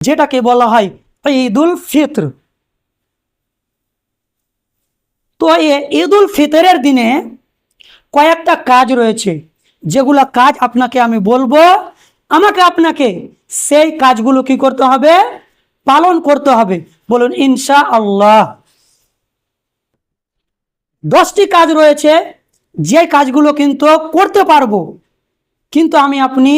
যেটাকে বলা হয় ঈদুল ফিত্র। তো ঈদুল ফিতরের দিনে কয়েকটা কাজ রয়েছে, যেগুলা কাজ আপনাকে আমি বলব। আমাকে আপনাকে সেই কাজগুলো কি করতে হবে? পালন করতে হবে। বলুন ইনশা আল্লাহ দশটি কাজ রয়েছে, যে কাজগুলো কিন্তু করতে পারব, কিন্তু আমি আপনি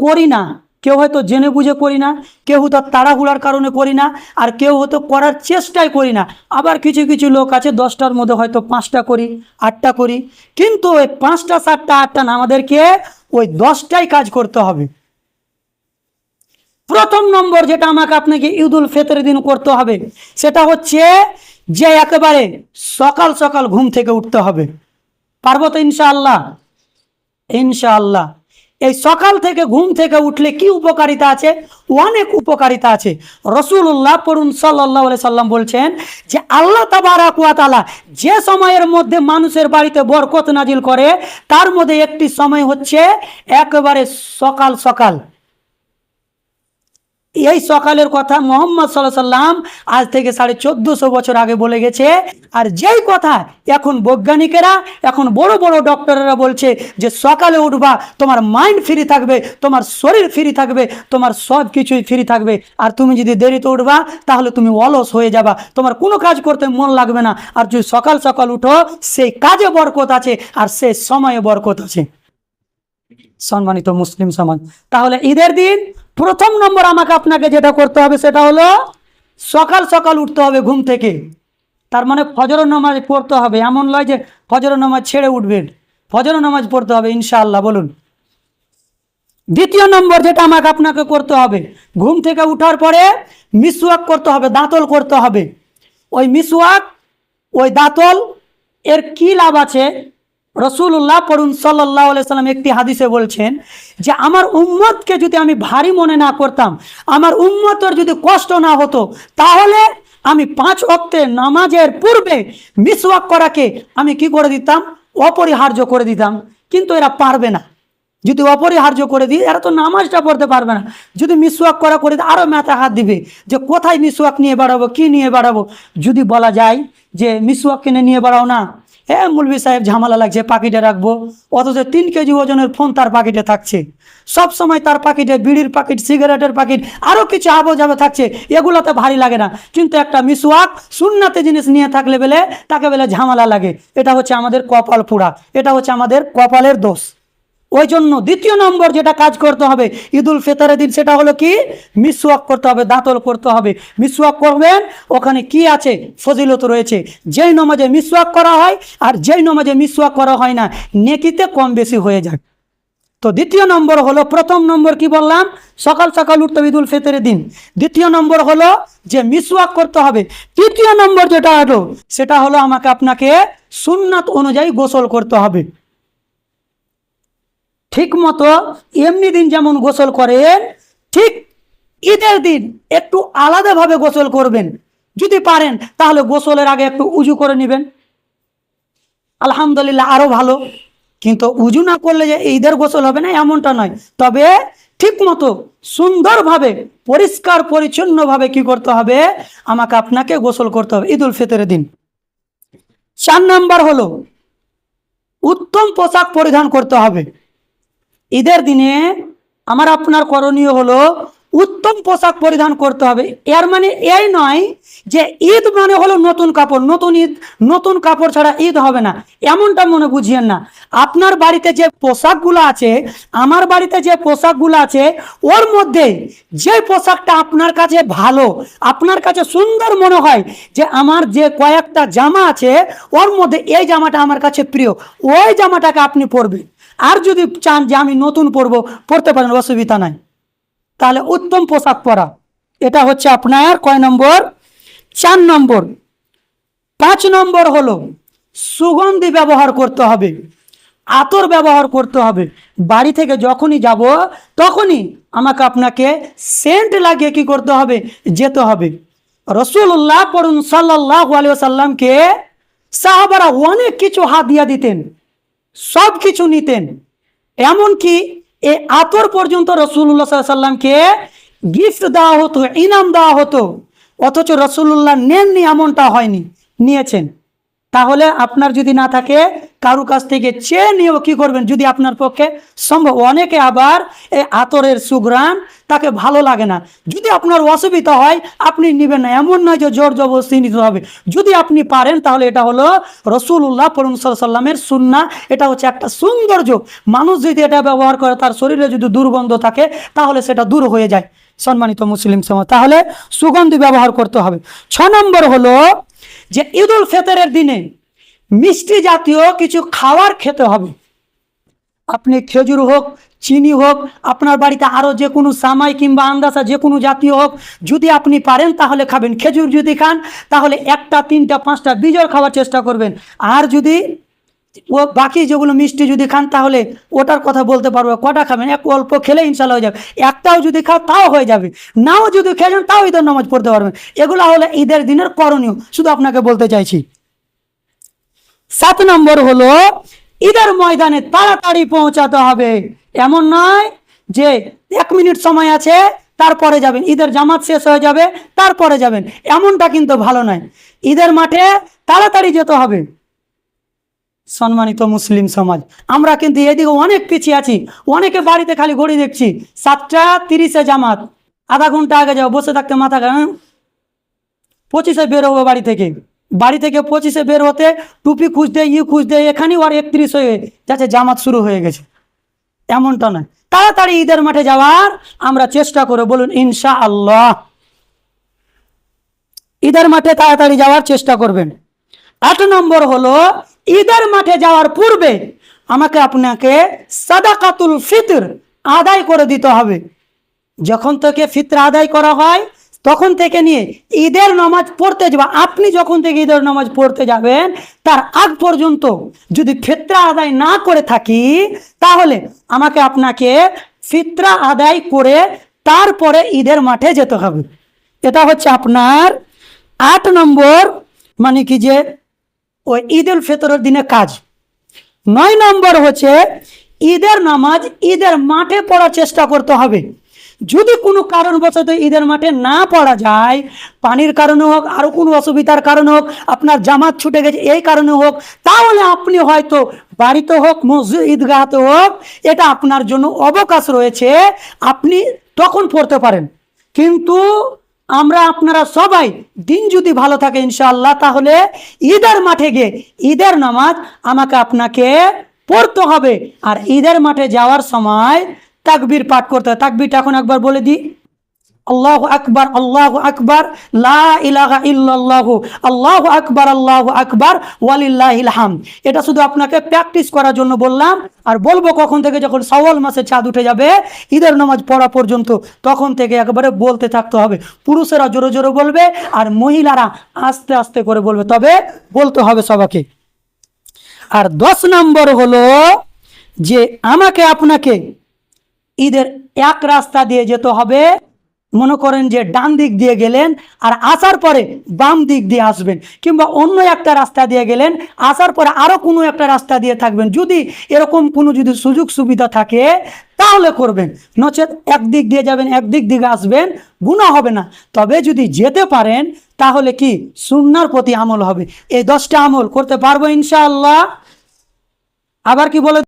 করি না। কেউ হয়তো জেনে বুঝে করি না, কেউ হয়তো তাড়াহুড়ার কারণে করি না, আর কেউ হয়তো করার চেষ্টাই করি না। আবার কিছু কিছু লোক আছে, দশটার মধ্যে হয়তো পাঁচটা করি, আটটা করি। কিন্তু ওই পাঁচটা, সাতটা, আটটা না, আমাদেরকে ওই দশটাই কাজ করতে হবে। প্রথম নম্বর যেটা আমাকে আপনাকে ঈদুল ফিতরের দিন করতে হবে, সেটা হচ্ছে যে একেবারে সকাল সকাল ঘুম থেকে উঠতে হবে। পারব তো ইনশাআল্লাহ? ইনশাআল্লাহ। এই সকাল থেকে ঘুম থেকে উঠলে কি উপকারিতা আছে? অনেক উপকারিতা আছে। রসুল্লাহ পড়ুন সাল্লাহ সাল্লাম বলছেন যে আল্লাহ তাবারাকুয়াতালা যে সময়ের মধ্যে মানুষের বাড়িতে বরকত নাজিল করে, তার মধ্যে একটি সময় হচ্ছে একেবারে সকাল সকাল। এই সকালের কথা মোহাম্মদ সাল্লাহ সাল্লাম আজ থেকে সাড়ে চোদ্দশো বছর আগে বলে গেছে। আর যেই কথা এখন বৈজ্ঞানিকেরা, এখন বড় বড় ডক্টরেরা বলছে যে সকালে উঠবা, তোমার মাইন্ড ফ্রি থাকবে, তোমার শরীর ফ্রি থাকবে, তোমার সব কিছুই ফ্রি থাকবে। আর তুমি যদি দেরিতে উঠবা, তাহলে তুমি অলস হয়ে যাবা। তোমার কোনো কাজ করতে মন লাগবে না। আর যদি সকাল সকাল উঠো, সেই কাজে বরকত আছে আর সেই সময়ে বরকত আছে। সম্মানিত মুসলিম সমাজ, তাহলে ঈদের দিন প্রথম নম্বর আমাকে আপনাকে যেটা করতে হবে সেটা হলো সকাল সকাল উঠতে হবে ঘুম থেকে। তার মানে ফজর নামাজ পড়তে হবে। এমন নয় যে ফজর নামাজ ছেড়ে উঠবেন। ফজর নামাজ পড়তে হবে, ইনশাআল্লাহ, বলুন। দ্বিতীয় নম্বর যেটা আমাকে আপনাকে করতে হবে, ঘুম থেকে উঠার পরে মিসওয়াক করতে হবে, দাঁতল করতে হবে। ওই মিসওয়াক, ওই দাঁতল, এর কি লাভ আছে? রসুল্লাহ পড়ুন সাল্লাহ সাল্লাম একটি হাদিসে বলছেন যে আমার উম্মতকে যদি আমি ভারী মনে না করতাম, আমার উম্মতের যদি কষ্ট না হতো, তাহলে আমি পাঁচ অক্তে নামাজের পূর্বে মিসওয়াক করাকে আমি কি করে দিতাম? অপরিহার্য করে দিতাম। কিন্তু এরা পারবে না। যদি অপরিহার্য করে দিই এরা তো নামাজটা পড়তে পারবে না। যদি মিসওয়াক করা করে আরও মাথা হাত দিবে যে কোথায় মিসওয়াক নিয়ে বাড়াবো, কি নিয়ে বাড়াবো? যদি বলা যায় যে মিসওয়াক কিনে নিয়ে বাড়াও না। হ্যাঁ মুলবি সাহেব ঝামেলা লাগছে পাখিটে রাখব। অথচ তিন কেজি ওজনের ফোন তার পাখিটে থাকছে। সব সময় তার পাখিটে বিড়ির পাকিট, সিগারেটের পাকিট আরও কিছু আবো যাবে থাকছে। এগুলোতে ভারী লাগে না। কিন্তু একটা মিসওয়াক শূন্যতে জিনিস নিয়ে থাকলে বেলে তাকে বেলে ঝামেলা লাগে। এটা হচ্ছে আমাদের কপাল পুরা এটা হচ্ছে আমাদের কপালের দোষ। ওই জন্য দ্বিতীয় নম্বর যেটা কাজ করতে হবে, ঈদুল ফেতারের দিন সেটা হলো কি? মিসওয়াক করতে হবে, দাঁতল করতে হবে। মিসওয়াক করবেন, ওখানে কি আছে? ফজিলত রয়েছে। যেই নমাজে মিসওয়াক করা হয় আর যেই নমাজে মিসওয়াক করা হয় না, নেকিতে কম বেশি হয়ে যায়। তো দ্বিতীয় নম্বর হলো, প্রথম নম্বর কি বললাম? সকাল সকাল উঠতে ঈদুল ফিতরের দিন। দ্বিতীয় নম্বর হলো যে মিসওয়াক করতে হবে। তৃতীয় নম্বর যেটা হলো, সেটা হলো আমাকে আপনাকে সুন্নাত অনুযায়ী গোসল করতে হবে। ঠিক মতো এমনি দিন যেমন গোসল করেন, ঠিক ঈদের দিন একটু আলাদাভাবে গোসল করবেন। যদি পারেন, তাহলে গোসলের আগে একটু উজু করে নেবেন। আলহামদুলিল্লাহ আরও ভালো। কিন্তু উজু না করলে যে ঈদের গোসল হবে না, এমনটা নয়। তবে ঠিক মতো সুন্দরভাবে, পরিষ্কার, পরিচ্ছন্নভাবে কি করতে হবে? আমাকে আপনাকে গোসল করতে হবে ঈদুল ফিতরের দিন। চার নাম্বার হলো, উত্তম পোশাক পরিধান করতে হবে। ঈদের দিনে আমার আপনার করণীয় হলো উত্তম পোশাক পরিধান করতে হবে। এর মানে এই নয় যে ঈদ মানে হলো নতুন কাপড়। নতুন ঈদ, নতুন কাপড় ছাড়া ঈদ হবে না। এমনটা মনে বুঝিয়েন না। আপনার বাড়িতে যে পোশাকগুলো আছে, আমার বাড়িতে যে পোশাকগুলো আছে, ওর মধ্যে যে পোশাকটা আপনার কাছে ভালো, আপনার কাছে সুন্দর মনে হয় যে আমার যে কয়েকটা জামা আছে, ওর মধ্যে এই জামাটা আমার কাছে প্রিয়। ওই জামাটাকে আপনি পরবেন। আর যদি চান যে আমি নতুন পরবো পরতে পারেন, অসুবিধা নাই। তাহলে উত্তম পোশাক পরা। এটা হচ্ছে আপনার কয় নম্বর? চার নম্বর। পাঁচ নম্বর হলো সুগন্ধি ব্যবহার করতে হবে, আতর ব্যবহার করতে হবে। বাড়ি থেকে যখনই যাব, তখনই আমাকে আপনাকে সেন্ট লাগিয়ে কি করতে হবে? যেতে হবে। রসুল্লাহ পড়ুন সাল্লাহ আলিয়া সাল্লামকে সাহাবারা অনেক কিছু হাত দিয়া দিতেন। সব কিছু নিতেন। এমনকি এ আতর পর্যন্ত রসুল্লাহ সাল্লামকে গিফট দেওয়া হতো, ইনাম দেওয়া হতো। অথচ রসুল্লাহ নেননি, এমনটা হয়নি, নিয়েছেন। তাহলে আপনার যদি না থাকে, কারু কাছ থেকে চেয়ে নিয়েও কী করবেন? যদি আপনার পক্ষে সম্ভব। অনেকে আবার এই আতরের সুগ্রাণ তাকে ভালো লাগে না। যদি আপনার অসুবিধা হয়, আপনি নেবেন না। এমন নয় যে জোর জবরদস্তি নিতে হবে। যদি আপনি পারেন, তাহলে এটা হলো রসুল্লাহ পরম সাল্লামের সুন্না। এটা হচ্ছে একটা সৌন্দর্য মানুষ যদি এটা ব্যবহার করে, তার শরীরে যদি দুর্গন্ধ থাকে, তাহলে সেটা দূর হয়ে যায়। সম্মানিত মুসলিম সমাজ, তাহলে সুগন্ধি ব্যবহার করতে হবে। ছ নম্বর হলো যে ঈদ উল ফেতরের দিনে মিষ্টি জাতীয় কিছু খাওয়ার খেতে হবে। আপনি খেজুর হোক, চিনি হোক, আপনার বাড়িতে আরও যে কোনো সামাই কিংবা আন্দাসা যে কোনো জাতীয় হোক, যদি আপনি পারেন তাহলে খাবেন। খেজুর যদি খান, তাহলে একটা, তিনটা, পাঁচটা বিজয় খাওয়ার চেষ্টা করবেন। আর যদি ও বাকি যেগুলো মিষ্টি যদি খান তাহলে ওটার কথা বলতে পারব, কটা খাবেন? এক অল্প খেলে ইনশাল্লাহ হয়ে যাবে। একটাও যদি খাও তাও হয়ে যাবে। নাও যদি খেয়ে যান তাও ঈদের নামাজ পড়তে পারবেন। এগুলো হলো ঈদের দিনের করণীয়, শুধু আপনাকে বলতে চাইছি। সাত নম্বর হলো, ঈদের ময়দানে তাড়াতাড়ি পৌঁছাতে হবে। এমন নয় যে এক মিনিট সময় আছে, তারপরে যাবেন। ঈদের জামাত শেষ হয়ে যাবে, তারপরে যাবেন। এমনটা কিন্তু ভালো নয়। ঈদের মাঠে তাড়াতাড়ি যেতে হবে। সম্মানিত মুসলিম সমাজ। আমরা কিন্তু এদিকে অনেক পিছিয়ে আছি, অনেকে বাড়িতে খালি ঘড়ি দেখছি। সাতটা তিরিশে জামাত, আধা ঘণ্টা আগে যাও, বসে থাকতে মাথা হ্যাঁ? পঁচিশে বের হব বাড়ি থেকে। বাড়ি থেকে পঁচিশে বের হতে টুপি খুঁজতে, ই খুঁজতে, এখানেই আর একত্রিশ হয়ে যাচ্ছে, জামাত শুরু হয়ে গেছে। এমনটা নয়। তাড়াতাড়ি ঈদের মাঠে যাওয়ার আমরা চেষ্টা করে বলুন ইনশা আল্লাহ ঈদের মাঠে তাড়াতাড়ি যাওয়ার চেষ্টা করবেন। আট নম্বর হলো ঈদের মাঠে যাওয়ার পূর্বে আমাকে আপনাকে সাদাকাতুল ফিতর আদায় করে দিতে হবে। যখন থেকে ফিতর আদায় করা হয়, তখন থেকে নিয়ে ঈদের নামাজ পড়তে যাবা আপনি যখন থেকে ঈদের নামাজ পড়তে যাবেন, তার আগ পর্যন্ত যদি ফিতরা আদায় না করে থাকি, তাহলে আমাকে আপনাকে ফিতরা আদায় করে তারপরে ঈদের মাঠে যেতে হবে। এটা হচ্ছে আপনার আট নম্বর মানে কি যে ওই ঈদ উল ফিতরের দিনে কাজ। নয় নম্বর হচ্ছে, ঈদের নামাজ ঈদের মাঠে পড়ার চেষ্টা করতে হবে। যদি কোনো কারণবশত ঈদের মাঠে না পড়া যায়, পানির কারণে হোক আরও কোনো অসুবিধার কারণে হোক, আপনার জামাত ছুটে গেছে এই কারণে হোক, তাহলে আপনি হয়তো বাড়িতে হোক, মসজিদ ঈদগাহতে হোক, এটা আপনার জন্য অবকাশ রয়েছে, আপনি তখন পড়তে পারেন। কিন্তু আমরা আপনারা সবাই দিন যদি ভালো থাকে ইনশাআল্লাহ, তাহলে ঈদের মাঠে গিয়ে ঈদের নামাজ আমাকে আপনাকে পড়তে হবে। আর ঈদের মাঠে যাওয়ার সময় তাকবির পাঠ করতে হবে। তাকবিরটা এখন একবার বলে দিই। আল্লাহ আকবার আল্লাহ আকবার, লা ইলাহা ইল্লাল্লাহ, আল্লাহ আকবার আল্লাহ আকবার, ওয়ালিল্লাহিল হাম এটা শুধু আপনাকে প্র্যাকটিস করার জন্য বললাম, আর বলব কখন থেকে যখন সওয়াল মাসে চাঁদ উঠে যাবে, ঈদের নামাজ পড়া পর্যন্ত, তখন থেকে একবারে বলতে থাকতে হবে। পুরুষেরা জোরে জোরে বলবে, আর মহিলারা আস্তে আস্তে করে বলবে। তবে বলতে হবে সবাইকে। আর দশ নম্বর হলো যে আমাকে আপনাকে ঈদের এক রাস্তা দিয়ে যেতে হবে মনে করেন যে ডান দিক দিয়ে গেলেন আর আসার পরে বাম দিক দিয়ে আসবেন, কিংবা অন্য একটা রাস্তা দিয়ে গেলেন, আসার পরে আরও কোনো একটা রাস্তা দিয়ে থাকবেন। যদি এরকম কোনো যদি সুযোগ সুবিধা থাকে, তাহলে করবেন। নচেত একদিক দিয়ে যাবেন একদিক দিকে আসবেন গুণা হবে না। তবে যদি যেতে পারেন, তাহলে কি? সুন্নার প্রতি আমল হবে। এই দশটা আমল করতে পারব ইনশাআল্লাহ? আবার কি বলে